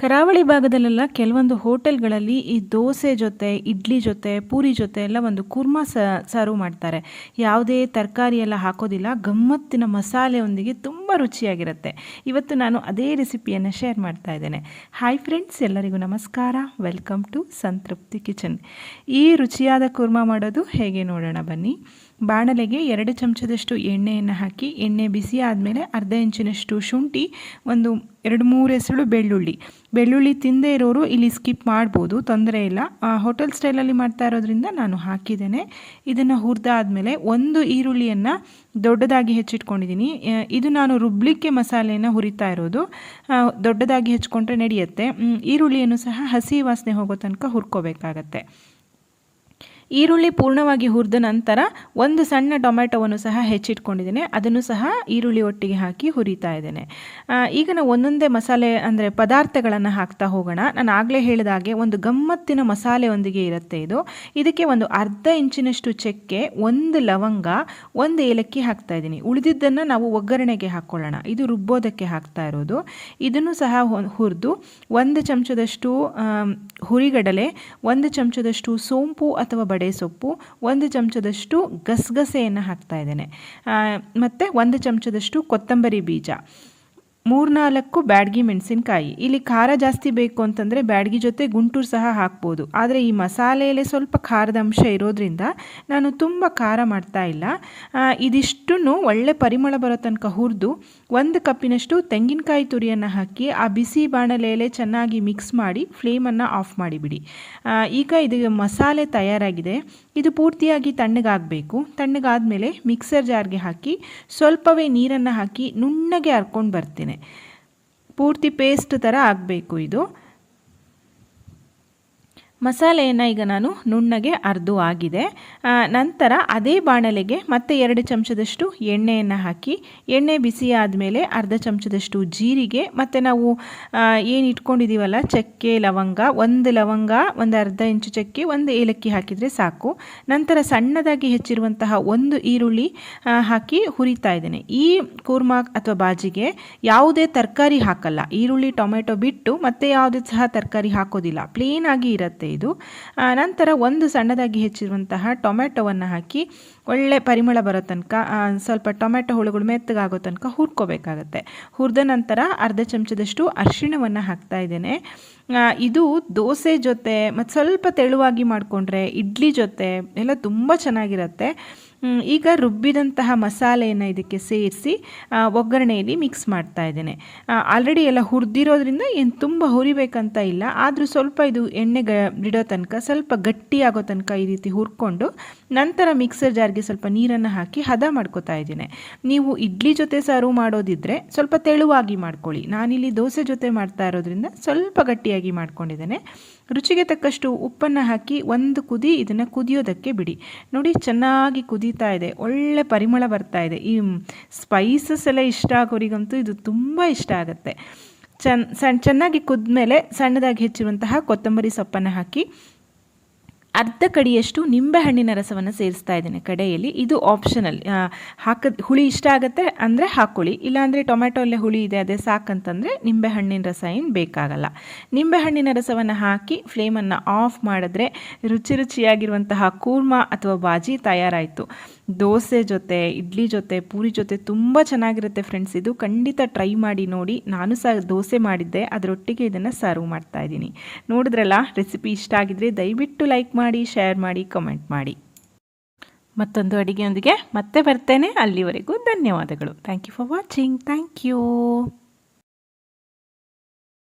ಕರಾವಳಿ ಭಾಗದಲ್ಲೆಲ್ಲ ಕೆಲವೊಂದು ಹೋಟೆಲ್ಗಳಲ್ಲಿ ಈ ದೋಸೆ ಜೊತೆ, ಇಡ್ಲಿ ಜೊತೆ, ಪೂರಿ ಜೊತೆ ಎಲ್ಲ ಒಂದು ಕುರ್ಮಾ ಸರ್ವ್ ಮಾಡ್ತಾರೆ. ಯಾವುದೇ ತರಕಾರಿ ಎಲ್ಲ ಹಾಕೋದಿಲ್ಲ. ಗಮ್ಮತ್ತಿನ ಮಸಾಲೆಯೊಂದಿಗೆ ತುಂಬ ರುಚಿಯಾಗಿರುತ್ತೆ. ಇವತ್ತು ನಾನು ಅದೇ ರೆಸಿಪಿಯನ್ನು ಶೇರ್ ಮಾಡ್ತಾ ಇದ್ದೇನೆ. ಹಾಯ್ ಫ್ರೆಂಡ್ಸ್ ಎಲ್ಲರಿಗೂ ನಮಸ್ಕಾರ. Welcome to Santrupti kitchen. ಈ ರುಚಿಯಾದ ಕುರ್ಮಾ ಮಾಡೋದು ಹೇಗೆ ನೋಡೋಣ ಬನ್ನಿ. ಬಾಣಲೆಗೆ ಎರಡು ಚಮಚದಷ್ಟು ಎಣ್ಣೆಯನ್ನು ಹಾಕಿ ಎಣ್ಣೆ ಬಿಸಿ ಆದಮೇಲೆ ಅರ್ಧ ಇಂಚಿನಷ್ಟು ಶುಂಠಿ, ಒಂದು ಎರಡು ಮೂರು ಎಸಳು ಬೆಳ್ಳುಳ್ಳಿ. ಬೆಳ್ಳುಳ್ಳಿ ತಿಂದೇ ಇರೋರು ಇಲ್ಲಿ ಸ್ಕಿಪ್ ಮಾಡ್ಬೋದು, ತೊಂದರೆ ಇಲ್ಲ. ಹೋಟೆಲ್ ಸ್ಟೈಲಲ್ಲಿ ಮಾಡ್ತಾ ಇರೋದ್ರಿಂದ ನಾನು ಹಾಕಿದ್ದೇನೆ. ಇದನ್ನು ಹುರಿದಾದ್ಮೇಲೆ ಒಂದು ಈರುಳ್ಳಿಯನ್ನು ದೊಡ್ಡದಾಗಿ ಹೆಚ್ಚಿಟ್ಕೊಂಡಿದ್ದೀನಿ. ಇದು ನಾನು ರುಬ್ಲಿಕ್ಕೆ ಮಸಾಲೆಯನ್ನು ಹುರಿತಾ ಇರೋದು. ದೊಡ್ಡದಾಗಿ ಹೆಚ್ಚಿಕೊಂಡ್ರೆ ನಡೆಯುತ್ತೆ. ಈರುಳ್ಳಿಯನ್ನು ಸಹ ಹಸಿ ವಾಸನೆ ಹೋಗೋ ತನಕ ಹುರ್ಕೋಬೇಕಾಗತ್ತೆ. ಈರುಳ್ಳಿ ಪೂರ್ಣವಾಗಿ ಹುರಿದ ನಂತರ ಒಂದು ಸಣ್ಣ ಟೊಮೆಟೊವನ್ನು ಸಹ ಹೆಚ್ಚಿಟ್ಕೊಂಡಿದ್ದೇನೆ. ಅದನ್ನು ಸಹ ಈರುಳ್ಳಿ ಒಟ್ಟಿಗೆ ಹಾಕಿ ಹುರಿತಾ ಇದ್ದೇನೆ. ಈಗ ನಾವು ಒಂದೊಂದೇ ಮಸಾಲೆ ಅಂದರೆ ಪದಾರ್ಥಗಳನ್ನು ಹಾಕ್ತಾ ಹೋಗೋಣ. ನಾನು ಆಗಲೇ ಹೇಳಿದಾಗೆ ಒಂದು ಗಮ್ಮತ್ತಿನ ಮಸಾಲೆಯೊಂದಿಗೆ ಇರುತ್ತೆ ಇದು. ಇದಕ್ಕೆ ಒಂದು ಅರ್ಧ ಇಂಚಿನಷ್ಟು ಚಕ್ಕೆ, ಒಂದು ಲವಂಗ, ಒಂದು ಏಲಕ್ಕಿ ಹಾಕ್ತಾ ಇದ್ದೀನಿ. ಉಳಿದಿದ್ದನ್ನು ನಾವು ಒಗ್ಗರಣೆಗೆ ಹಾಕ್ಕೊಳ್ಳೋಣ ಇದು ರುಬ್ಬೋದಕ್ಕೆ ಹಾಕ್ತಾ ಇರೋದು. ಇದನ್ನು ಸಹ ಹುರಿದು ಒಂದು ಚಮಚದಷ್ಟು ಹುರಿಗಡಲೆ, ಒಂದು ಚಮಚದಷ್ಟು ಸೋಂಪು ಅಥವಾ ಸೊಪ್ಪು ಒಂದು ಚಮಚದಷ್ಟು ಗಸಗಸೆಯನ್ನು ಹಾಕ್ತಾ ಇದ್ದೇನೆ. ಮತ್ತು ಒಂದು ಚಮಚದಷ್ಟು ಕೊತ್ತಂಬರಿ ಬೀಜ. ಮೂರ್ನಾಲ್ಕು ಬ್ಯಾಡ್ಗಿ ಮೆಣಸಿನ್ಕಾಯಿ. ಇಲ್ಲಿ ಖಾರ ಜಾಸ್ತಿ ಬೇಕು ಅಂತಂದರೆ ಬ್ಯಾಡ್ಗಿ ಜೊತೆ ಗುಂಟೂರು ಸಹ ಹಾಕ್ಬೋದು. ಆದರೆ ಈ ಮಸಾಲೆಯಲ್ಲೇ ಸ್ವಲ್ಪ ಖಾರದ ಅಂಶ ಇರೋದ್ರಿಂದ ನಾನು ತುಂಬ ಖಾರ ಮಾಡ್ತಾ ಇಲ್ಲ. ಇದಿಷ್ಟನ್ನು ಒಳ್ಳೆ ಪರಿಮಳ ಬರೋ ತನಕ ಹುರಿದು ಒಂದು ಕಪ್ಪಿನಷ್ಟು ತೆಂಗಿನಕಾಯಿ ತುರಿಯನ್ನು ಹಾಕಿ ಆ ಬಿಸಿ ಬಾಣಲೆಯಲ್ಲೇ ಚೆನ್ನಾಗಿ ಮಿಕ್ಸ್ ಮಾಡಿ ಫ್ಲೇಮನ್ನು ಆಫ್ ಮಾಡಿಬಿಡಿ. ಈಗ ಇದು ಮಸಾಲೆ ತಯಾರಾಗಿದೆ. ಇದು ಪೂರ್ತಿಯಾಗಿ ತಣ್ಣಗಾಗಬೇಕು. ತಣ್ಣಗಾದಮೇಲೆ ಮಿಕ್ಸರ್ ಜಾರ್ಗೆ ಹಾಕಿ ಸ್ವಲ್ಪವೇ ನೀರನ್ನು ಹಾಕಿ ನುಣ್ಣಗೆ ಹರ್ಕೊಂಡು ಬರ್ತೇನೆ. ಪೂರ್ತಿ ಪೇಸ್ಟ್ ಥರ ಆಗಬೇಕು ಇದು. ಮಸಾಲೆಯನ್ನು ಈಗ ನಾನು ನುಣ್ಣಗೆ ಅರ್ದು ಆಗಿದೆ. ನಂತರ ಅದೇ ಬಾಣಲೆಗೆ ಮತ್ತೆ ಎರಡು ಚಮಚದಷ್ಟು ಎಣ್ಣೆಯನ್ನು ಹಾಕಿ, ಎಣ್ಣೆ ಬಿಸಿ ಆದಮೇಲೆ ಅರ್ಧ ಚಮಚದಷ್ಟು ಜೀರಿಗೆ, ಮತ್ತು ನಾವು ಏನು ಇಟ್ಕೊಂಡಿದ್ದೀವಲ್ಲ ಚಕ್ಕೆ, ಲವಂಗ, ಒಂದು ಲವಂಗ, ಒಂದು ಅರ್ಧ ಇಂಚು ಚಕ್ಕೆ, ಒಂದು ಏಲಕ್ಕಿ ಹಾಕಿದರೆ ಸಾಕು. ನಂತರ ಸಣ್ಣದಾಗಿ ಹೆಚ್ಚಿರುವಂತಹ ಒಂದು ಈರುಳ್ಳಿ ಹಾಕಿ ಹುರಿತಾ ಇದ್ದೇನೆ. ಈ ಕೂರ್ಮಾ ಅಥವಾ ಬಾಜಿಗೆ ಯಾವುದೇ ತರಕಾರಿ ಹಾಕಲ್ಲ. ಈರುಳ್ಳಿ, ಟೊಮೆಟೊ ಬಿಟ್ಟು ಮತ್ತೆ ಯಾವುದೇ ಸಹ ತರಕಾರಿ ಹಾಕೋದಿಲ್ಲ. ಪ್ಲೇನ್ ಆಗಿ ಇರುತ್ತೆ. ಇದು. ನಂತರ ಒಂದು ಸಣ್ಣದಾಗಿ ಹೆಚ್ಚಿರುವಂತಹ ಟೊಮೆಟೊವನ್ನು ಹಾಕಿ ಒಳ್ಳೆ ಪರಿಮಳ ಬರೋ ತನಕ ಸ್ವಲ್ಪ ಟೊಮೆಟೊ ಹುಳುಗಳು ಮೆತ್ತಗಾಗೋ ತನಕ ಹುರ್ಕೋಬೇಕಾಗತ್ತೆ. ಹುರಿದ ನಂತರ ಅರ್ಧ ಚಮಚದಷ್ಟು ಅರಿಶಿಣವನ್ನು ಹಾಕ್ತಾ ಇದ್ದೇನೆ. ಇದು ದೋಸೆ ಜೊತೆ ಮತ್ತು ಸ್ವಲ್ಪ ತೆಳುವಾಗಿ ಮಾಡಿಕೊಂಡ್ರೆ ಇಡ್ಲಿ ಜೊತೆ ಎಲ್ಲ ತುಂಬ ಚೆನ್ನಾಗಿರುತ್ತೆ. ಈಗ ರುಬ್ಬಿದಂತಹ ಮಸಾಲೆಯನ್ನು ಇದಕ್ಕೆ ಸೇರಿಸಿ ಒಗ್ಗರಣೆಯಲ್ಲಿ ಮಿಕ್ಸ್ ಮಾಡ್ತಾ ಇದ್ದೇನೆ. ಆಲ್ರೆಡಿ ಎಲ್ಲ ಹುರಿದಿರೋದ್ರಿಂದ ಏನು ತುಂಬ ಹುರಿಬೇಕಂತ ಇಲ್ಲ. ಆದರೂ ಸ್ವಲ್ಪ ಇದು ಎಣ್ಣೆ ಗ, ಬಿಡೋ ತನಕ, ಸ್ವಲ್ಪ ಗಟ್ಟಿಯಾಗೋ ತನಕ ಈ ರೀತಿ ಹುರ್ಕೊಂಡು, ನಂತರ ಮಿಕ್ಸರ್ ಜಾರ್ಗೆ ಸ್ವಲ್ಪ ನೀರನ್ನು ಹಾಕಿ ಹದ ಮಾಡ್ಕೋತಾ ಇದ್ದೇನೆ. ನೀವು ಇಡ್ಲಿ ಜೊತೆ ಸಾರು ಮಾಡೋದಿದ್ರೆ ಸ್ವಲ್ಪ ತೆಳುವಾಗಿ ಮಾಡ್ಕೊಳ್ಳಿ. ನಾನಿಲ್ಲಿ ದೋಸೆ ಜೊತೆ ಮಾಡ್ತಾ ಇರೋದ್ರಿಂದ ಸ್ವಲ್ಪ ಗಟ್ಟಿಯಾಗಿ ಮಾಡ್ಕೊಂಡಿದ್ದೇನೆ. ರುಚಿಗೆ ತಕ್ಕಷ್ಟು ಉಪ್ಪನ್ನು ಹಾಕಿ ಒಂದು ಕುದಿ ಇದನ್ನು ಕುದಿಯೋದಕ್ಕೆ ಬಿಡಿ. ನೋಡಿ, ಚೆನ್ನಾಗಿ ಕುದೀತಾ ಇದೆ. ಒಳ್ಳೆ ಪರಿಮಳ ಬರ್ತಾ ಇದೆ. ಈ ಸ್ಪೈಸಸ್ ಎಲ್ಲ ಇಷ್ಟ ಆಗೋರಿಗಂತೂ ಇದು ತುಂಬ ಇಷ್ಟ ಆಗುತ್ತೆ. ಚೆನ್ನ ಸಣ್ಣ ಚೆನ್ನಾಗಿ ಕುದ್ಮೇಲೆ ಸಣ್ಣದಾಗಿ ಹೆಚ್ಚಿರುವಂತಹ ಕೊತ್ತಂಬರಿ ಸೊಪ್ಪನ್ನು ಹಾಕಿ ಅರ್ಧ ಕಡಿಯಷ್ಟು ನಿಂಬೆಹಣ್ಣಿನ ರಸವನ್ನು ಸೇರಿಸ್ತಾ ಇದ್ದೇನೆ ಕಡೆಯಲ್ಲಿ. ಇದು ಆಪ್ಷನಲ್ ಹಾಕದ್, ಹುಳಿ ಇಷ್ಟ ಆಗುತ್ತೆ ಅಂದರೆ ಹಾಕೊಳ್ಳಿ. ಇಲ್ಲಾಂದರೆ ಟೊಮೆಟೊ ಅಲ್ಲೇ ಹುಳಿ ಇದೆ, ಅದೇ ಸಾಕಂತಂದರೆ ನಿಂಬೆಹಣ್ಣಿನ ರಸ ಏನು ಬೇಕಾಗಲ್ಲ. ನಿಂಬೆಹಣ್ಣಿನ ರಸವನ್ನು ಹಾಕಿ ಫ್ಲೇಮನ್ನು ಆಫ್ ಮಾಡಿದ್ರೆ ರುಚಿ ರುಚಿಯಾಗಿರುವಂತಹ ಕೂರ್ಮಾ ಅಥವಾ ಬಾಜಿ ತಯಾರಾಯಿತು. ದೋಸೆ ಜೊತೆ, ಇಡ್ಲಿ ಜೊತೆ, ಪೂರಿ ಜೊತೆ ತುಂಬ ಚೆನ್ನಾಗಿರುತ್ತೆ ಫ್ರೆಂಡ್ಸ್ ಇದು ಖಂಡಿತ ಟ್ರೈ ಮಾಡಿ ನೋಡಿ. ನಾನು ಸಹ ದೋಸೆ ಮಾಡಿದ್ದೆ. ಅದರೊಟ್ಟಿಗೆ ಇದನ್ನು ಸರ್ವ್ ಮಾಡ್ತಾ ಇದ್ದೀನಿ. ನೋಡಿದ್ರಲ್ಲ ರೆಸಿಪಿ ಇಷ್ಟ ಆಗಿದ್ರೆ ದಯವಿಟ್ಟು ಲೈಕ್ ಮಾಡಿ ಶೇರ್ ಮಾಡಿ ಕಮೆಂಟ್ ಮಾಡಿ. ಮತ್ತೊಂದು ಅಡುಗೆಯೊಂದಿಗೆ ಮತ್ತೆ ಬರ್ತೇನೆ. ಅಲ್ಲಿವರೆಗೂ ಧನ್ಯವಾದಗಳು. Thank you for watching thank you